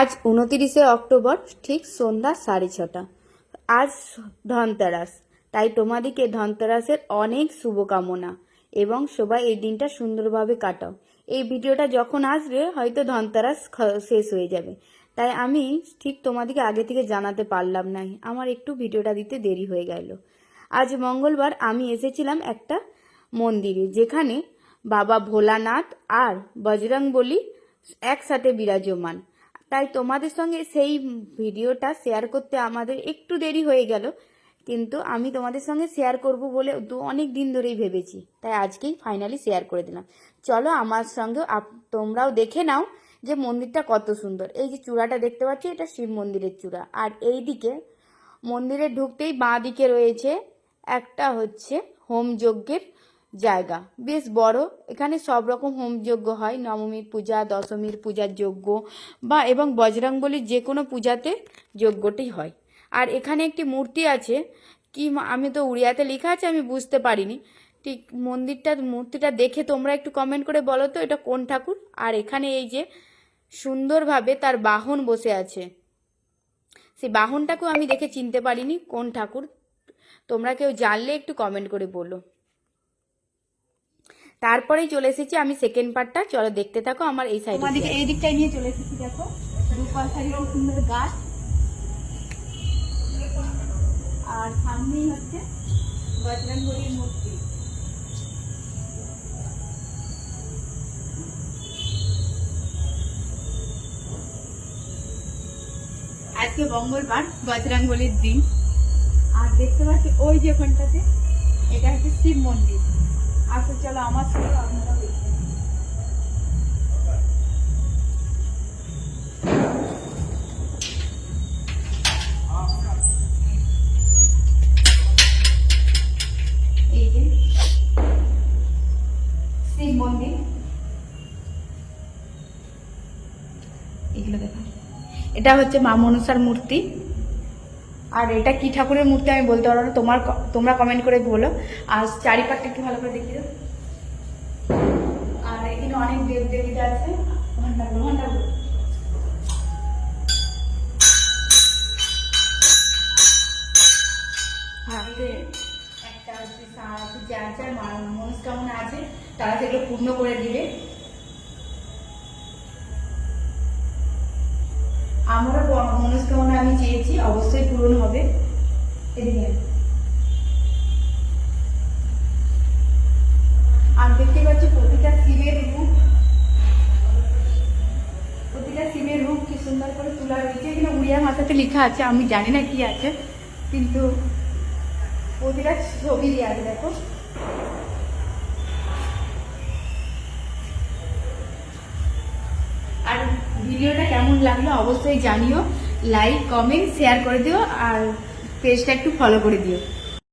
আজ উনতিরিশে অক্টোবর, ঠিক সন্ধ্যা সাড়ে ছটা। আজ ধনতেরাস। তাই তোমাদিকে ধনতেরাসের অনেক শুভকামনা এবং সবাই এই দিনটা সুন্দরভাবে কাটাও। এই ভিডিওটা যখন আসবে, হয়তো ধনতেরাস শেষ হয়ে যাবে। তাই আমি ঠিক তোমাদিকে আগে থেকে জানাতে পারলাম না আমার একটু ভিডিওটা দিতে দেরি হয়ে গেল। আজ মঙ্গলবার আমি এসেছিলাম একটা মন্দিরে, যেখানে বাবা ভোলানাথ আর বজরংবলী একসাথে বিরাজমান। তাই তোমাদের সঙ্গে সেই ভিডিওটা শেয়ার করতে আমাদের একটু দেরি হয়ে গেল। কিন্তু আমি তোমাদের সঙ্গে শেয়ার করব বলে দু অনেক দিন ধরেই ভেবেছি। তাই আজকেই ফাইনালি শেয়ার করে দিলাম। চলো আমার সঙ্গে তোমরাও দেখে নাও যে মন্দিরটা কত সুন্দর। এই যে চূড়াটা দেখতে পাচ্ছি, এটা শিব মন্দিরের চূড়া। আর এই দিকে মন্দিরে ঢুকতেই বাঁ দিকে রয়েছে একটা হচ্ছে হোম যজ্ঞের জায়গা। বেশ বড়। এখানে সব রকম হোম যজ্ঞ হয়। নবমীর পূজা, দশমীর পূজার যজ্ঞ বা এবং বজরংবলির যে কোনো পূজাতে যজ্ঞটি হয়। আর এখানে একটি মূর্তি আছে। কি আমি তো উড়িয়াতে লেখা আছে, আমি বুঝতে পারিনি। ঠিক মন্দিরটা, মূর্তিটা দেখে তোমরা একটু কমেন্ট করে বলো তো, এটা কোন ঠাকুর? আর এখানে এই যে সুন্দরভাবে তার বাহন বসে আছে। সেই বাহনটাকেও আমি দেখে চিনতে পারিনি কোন ঠাকুর। তোমরা কেউ জানলে একটু কমেন্ট করে বলো। তারপরেই চলে এসেছি আমি সেকেন্ড পার্টটা চলো দেখতে থাকো আমার এই সাইড আমাদেরকে এই দিকটাই নিয়ে চলে এসেছি, দেখো। দুপাশারি খুব সুন্দর গাছ। আর সামনেই হচ্ছে বজরঙ্গলির মূর্তি। আজকে মঙ্গলবার বজরঙ্গলির দিন। আর দেখতে পাচ্ছি, ওই যে ওখানটাতে, এটা হচ্ছে শিব মন্দির। আচ্ছা চলো আমার সঙ্গে আপনারা মন্দির। এগুলো দেখা। এটা হচ্ছে মা মনসার মূর্তি। আর এটা কি ঠাকুরের মূর্তি আমি বলতে পারব না, তোমার তোমরা কমেন্ট করে বলো। আর চারিপাটটা একটু ভালো করে দেখিয়ে আর এখানে অনেক দেব দেবীরা আছে একটা হচ্ছে যার যার মনস্কামনা আছে, তারা সেগুলো পূর্ণ করে দিবে। আমারও মনস্কামনা আমি চেয়েছি, অবশ্যই পূরণ হবে। এদিকে। আর দেখতে পাচ্ছি প্রতিটা শিবের রূপ। প্রতিটা শিবের রূপ কি সুন্দর করে তোলা রয়েছে এখানে উড়িয়া ভাষাতে লেখা আছে, আমি জানি না কি আছে, কিন্তু প্রতিটা ছবি আছে, দেখো। কেমন লাগল অবশ্যই জানিও লাইক কমেন্ট শেয়ার করে দিও, আর পেজটা একটু ফলো করে দিও।